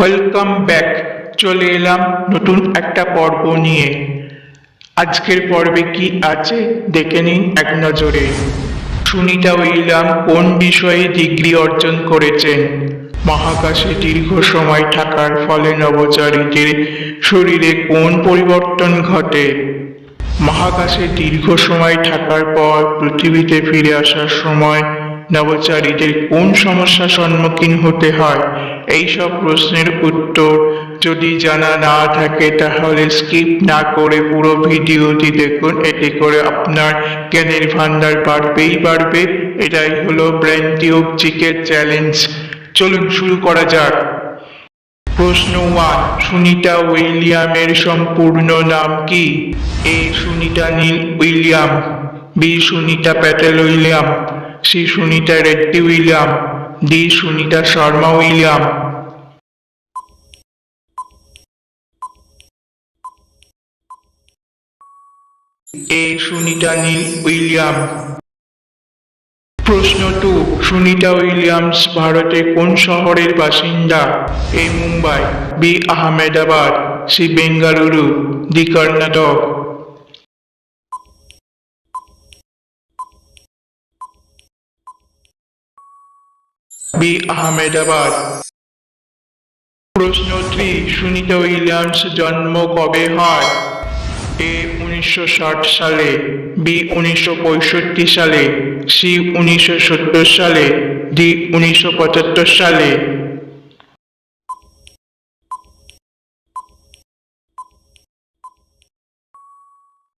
Welcome back চলে এলাম নতুন একটা পর্ব নিয়ে। আজকের পর্বে কি আছে? দেখে নিন এক নজরে। সুনিতা উইলাম কোন বিষয়ে ডিগ্রি অর্জন করেছেন? মহাকাশে দীর্ঘ সময় থাকার ফলে নবচারীদের শরীরে কোন পরিবর্তন ঘটে? মহাকাশে দীর্ঘ সময় থাকার পর পৃথিবীতে ফিরে আসার সময় নবচারীদের কোন সমস্যার সম্মুখীন হতে হয়? এই সব প্রশ্নের উত্তর যদি জানা না থাকে, তাহলে স্কিপ না করে পুরো ভিডিওটি দেখুন। এতে করে আপনার জ্ঞানের ভান্ডার বাড়বেই বাড়বে। এটাই হলো ব্রেন টিউব জিকে চ্যালেঞ্জ। চলুন শুরু করা যাক। প্রশ্ন ওয়ান সুনিতা উইলিয়ামের সম্পূর্ণ নাম কি? A, Sunita Neel William. B, Sunita Patel William. C, Sunita Reddy William. D Sunita Sharma William. A Sunita Neel William. প্রশ্ন টু, সুনিতা উইলিয়ামস ভারতের কোন শহরের বাসিন্দা? A Mumbai, B Ahmedabad, C Bengaluru D Karnataka. B Ahmedabad. প্রশ্ন three, Sunita Williams জন্ম কবে হয়? এ উনিশশো ষাট সালে, বি উনিশশো পঁয়ষট্টি সালে, সি উনিশশো সত্তর সালে, ডি উনিশশো পঁচাত্তর সালে।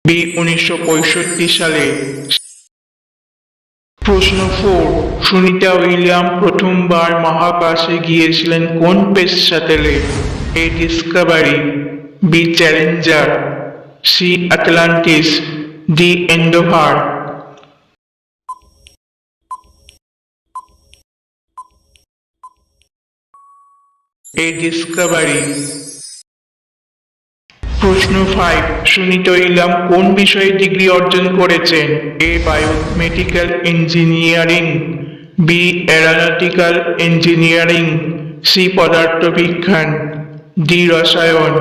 বি উনিশশো পঁয়ষট্টি সালে প্রশ্ন ফোর সুনিতা উইলিয়াম প্রথমবার মহাকাশে গিয়েছিলেন কোন space স্যাটেলে A Discovery B Challenger C Atlantis D Endeavour A Discovery প্রশ্ন ফাইভ সুনিতা ইলাম কোন বিষয়ে ডিগ্রি অর্জন করেছেন? A biomedical engineering, B aeronautical engineering, C পদার্থবিজ্ঞান, ডি রসায়ন।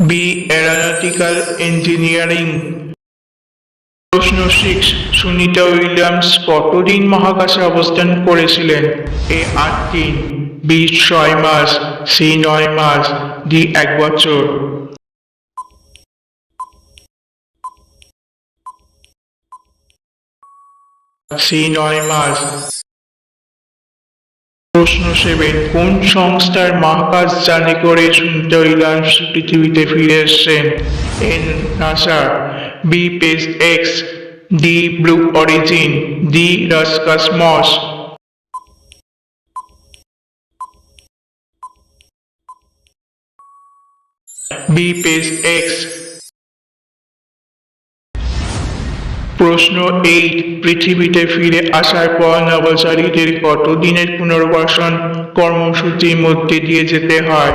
বি অ্যারোনটিক্যাল ইঞ্জিনিয়ারিং প্রশ্ন সিক্স সুনিতা উইলিয়ামস কতদিন মহাকাশে অবস্থান করেছিলেন? এ আট দিন বি ছয় মাস সি নয় মাস ডি এক বছর। সি নয় মাস। প্রশ্ন সেভেন কোন সংস্থার মহাকাশ যানে করে সুনিতা উইলিয়ামস পৃথিবীতে ফিরে এসেছেন? N NASA B SpaceX D Blue Origin D Roscosmos B SpaceX প্রশ্ন এইট পৃথিবীতে ফিরে আসার পর নবচারীদের কতদিনের পুনর্বাসন কর্মসূচির মধ্যে দিয়ে যেতে হয়?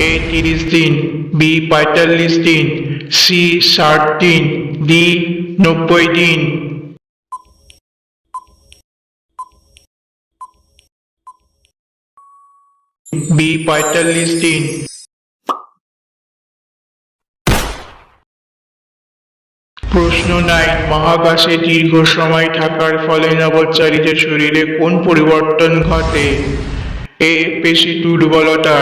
এ তিরিশ দিন বি পঁয়তাল্লিশ দিন সি ষাট দিন ডি নব্বই দিন বি পঁয়তাল্লিশ দিন প্রশ্ন নাই মহাকাশে দীর্ঘ সময় থাকার ফলে নবচারীদের শরীরে কোন পরিবর্তন ঘটে? এ পেশি দুর্বলতা।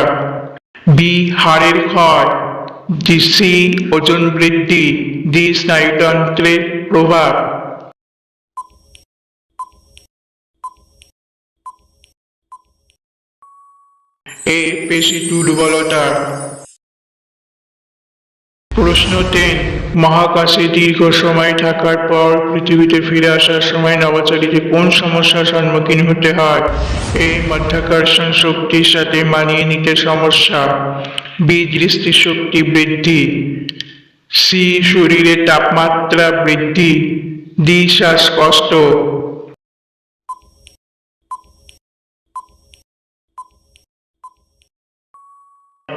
বি হাড়ের ক্ষয়। ডি সি ওজন বৃদ্ধি ডি স্নায়ুতন্ত্রের প্রভাব। এ পেশি দুর্বলতা। প্রশ্ন টেন মহাকাশে দীর্ঘ সময় থাকার পর পৃথিবীতে ফিরে আসার সময় নবচারীকে কোন সমস্যার সম্মুখীন হতে হয়? এই মাধ্যাকর্ষণ শক্তির সাথে মানিয়ে নিতে সমস্যা। বি দৃষ্টিশক্তি বৃদ্ধি, সি শরীরে তাপমাত্রা বৃদ্ধি, ডি শ্বাসকষ্ট।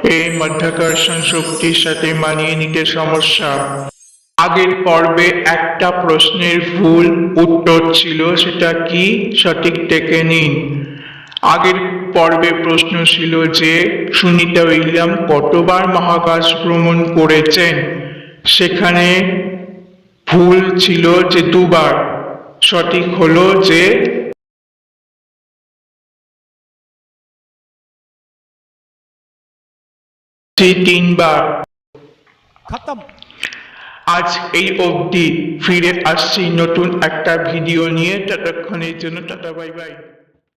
এই মাধ্যাকর্ষণ শক্তির সাথে মানিয়ে নিতে সমস্যা। আগের পর্বে একটা প্রশ্নের ভুল উত্তর ছিল, সেটা কি? সঠিক দেখে নিন। আগের পর্বে প্রশ্ন ছিল যে সুনিতা উইলিয়াম কতবার মহাকাশ ভ্রমণ করেছেন? সেখানে ভুল ছিল যে দুবার। সঠিক হলো যে তিনবার। আজ এই অবধি ফিরে আসছি নতুন একটা ভিডিও নিয়ে। ততক্ষণের জন্য টাটা বাই বাই।